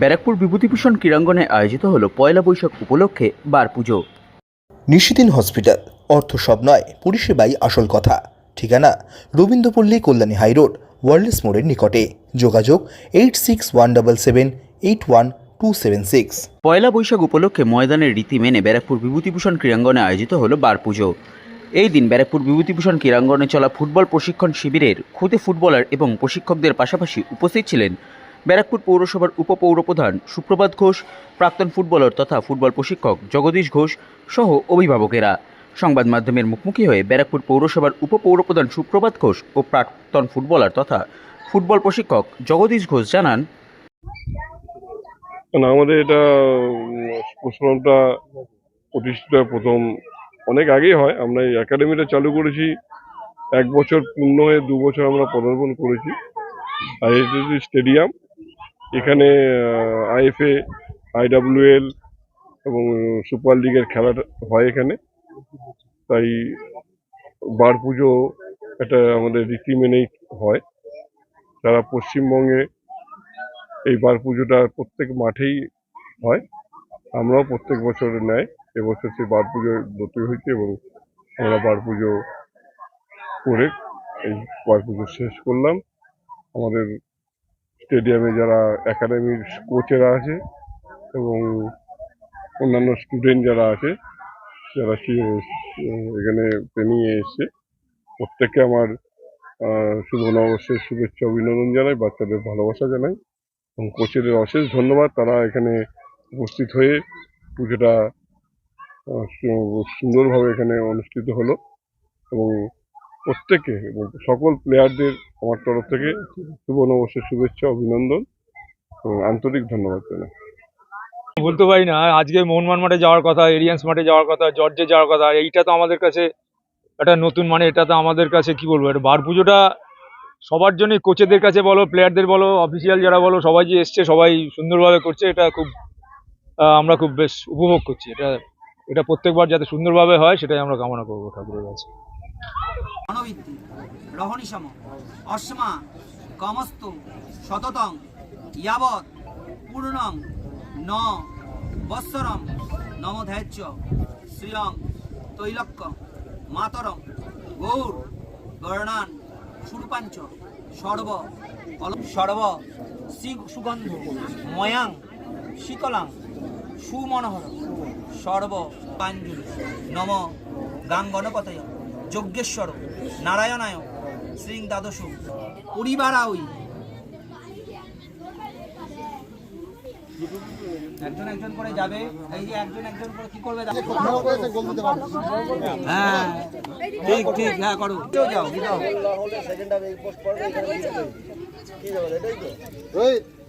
ব্যারাকপুর বিভূতিভূষণ ক্রীড়াঙ্গনে আয়োজিত হল পয়লা বৈশাখ উপলক্ষে বার পুজো। নিশিদিন হসপিটাল অর্থ সব নয় পরিষেবাই আসল কথা। ঠিকানা রবীন্দ্রপল্লী কল্যাণী হাইরোড ওয়ার্ল্ডস মোড়ের নিকটে। যোগাযোগ eight six one double seven eight one two seven six. Poila Boishakh উপলক্ষে ময়দানের রীতি মেনে ব্যারাকপুর বিভূতিভূষণ ক্রীড়াঙ্গনে আয়োজিত হল বার পুজো। এই দিন ব্যারাকপুর বিভূতিভূষণ ক্রীড়াঙ্গনে চলা ফুটবল প্রশিক্ষণ শিবিরের খুদে ফুটবলার এবং প্রশিক্ষকদের পাশাপাশি উপস্থিত ছিলেন ব্যারাকপুর পৌরসভার উপপৌরপ্রধান সুপ্রভাত ঘোষ, প্রাক্তন ফুটবলার তথা ফুটবল প্রশিক্ষক জগদীশ ঘোষ সহ অভিভাবকেরা। সংবাদ মাধ্যমের মুখোমুখি হয়ে ব্যারাকপুর পৌরসভার উপপৌরপ্রধান সুপ্রভাত ঘোষ ও প্রাক্তন ফুটবলার তথা ফুটবল প্রশিক্ষক জগদীশ ঘোষ জানান আমাদের এটা ক্লাবটা প্রতিষ্ঠিত প্রথম অনেক আগেই হয়। আমরা এই একাডেমিটা চালু করেছি। এক বছর পূর্ণ হয়ে দু বছর আমরা পদার্পণ করেছি। ISAC stadium. এখানে আইএফএ, আইডাব্লিউএল এবং সুপার লিগের খেলাটা হয় এখানে। তাই বার পুজো এটা আমাদের রীতি মেনেই হয়। সারা পশ্চিমবঙ্গে এই বার পুজোটা প্রত্যেক মাঠেই হয়, আমরাও প্রত্যেক বছর নেয়। এবছর সেই বার পুজো ব্রতী হয়েছে এবং আমরা বার পুজো করে এই বার পুজো শেষ করলাম। আমাদের স্টেডিয়ামে যারা একাডেমির কোচেরা আছে এবং অন্যান্য স্টুডেন্ট যারা আছে, যারা এখানে ট্রেনিংয়ে এসছে, প্রত্যেককে আমার শুভ নববর্ষের শুভেচ্ছা অভিনন্দন জানাই, বাচ্চাদের ভালোবাসা জানাই এবং কোচেদের অশেষ ধন্যবাদ। তারা এখানে উপস্থিত হয়ে পুজোটা সুন্দরভাবে এখানে অনুষ্ঠিত হলো এবং প্রত্যেকে সকল প্লেয়ারদের আমার তরফ থেকে শুভ নববর্ষের শুভেচ্ছা, অভিনন্দন এবং আন্তরিক ধন্যবাদ জানাই। বলতে পারি না আজকে মোহনমান মাঠে যাওয়ার কথা, এরিয়ান্স মাঠে যাওয়ার কথা, জর্জে যাওয়ার কথা এইটা তো আমাদের কাছে একটা নতুন মানে এটা তো আমাদের কাছে কি বলব, এটা বার পুজোটা সবার জন্যই কোচেদের কাছে বলো প্লেয়ারদের বলো অফিসিয়াল যারা বলো, সবাই যে এসছে, সবাই সুন্দরভাবে করছে, এটা খুব আমরা খুব বেশ উপভোগ করছি। এটা এটা প্রত্যেকবার যাতে সুন্দরভাবে হয়, সেটাই আমরা কামনা করব ঠাকুরের কাছে। মনোবৃত্তি রহণীসম অস্মা কমস্তু, শততং, ইয়াবৎ, পূর্ণং, ন, বৎসরম নমধৈর্য শ্রিয়ং তৈলক্য মাতরম, গৌর, গর্ণান, সুরপাঞ্চ, সর্ব সর্ব সুগন্ধ, ময়াং শীতলাং সুমনোহর, সর্ব, পাঞ্জুলি, নম গাং গণপতয় যজ্ঞেশ্বর নারায়ণায় শ্রী দ্বাদশ পরিবারাওই একজন একজন করে যাবে এই যে একজন একজন করে কি করবে হ্যাঁ ঠিক ঠিক হ্যাঁ করো যাও যাও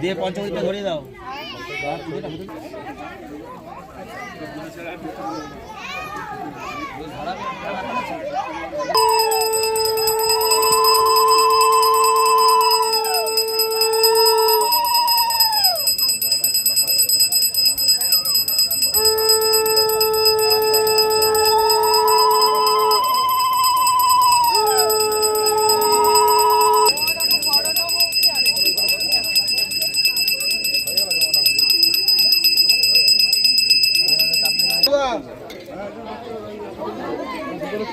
দিয়ে পঞ্চমীটা ধরিয়ে দাও।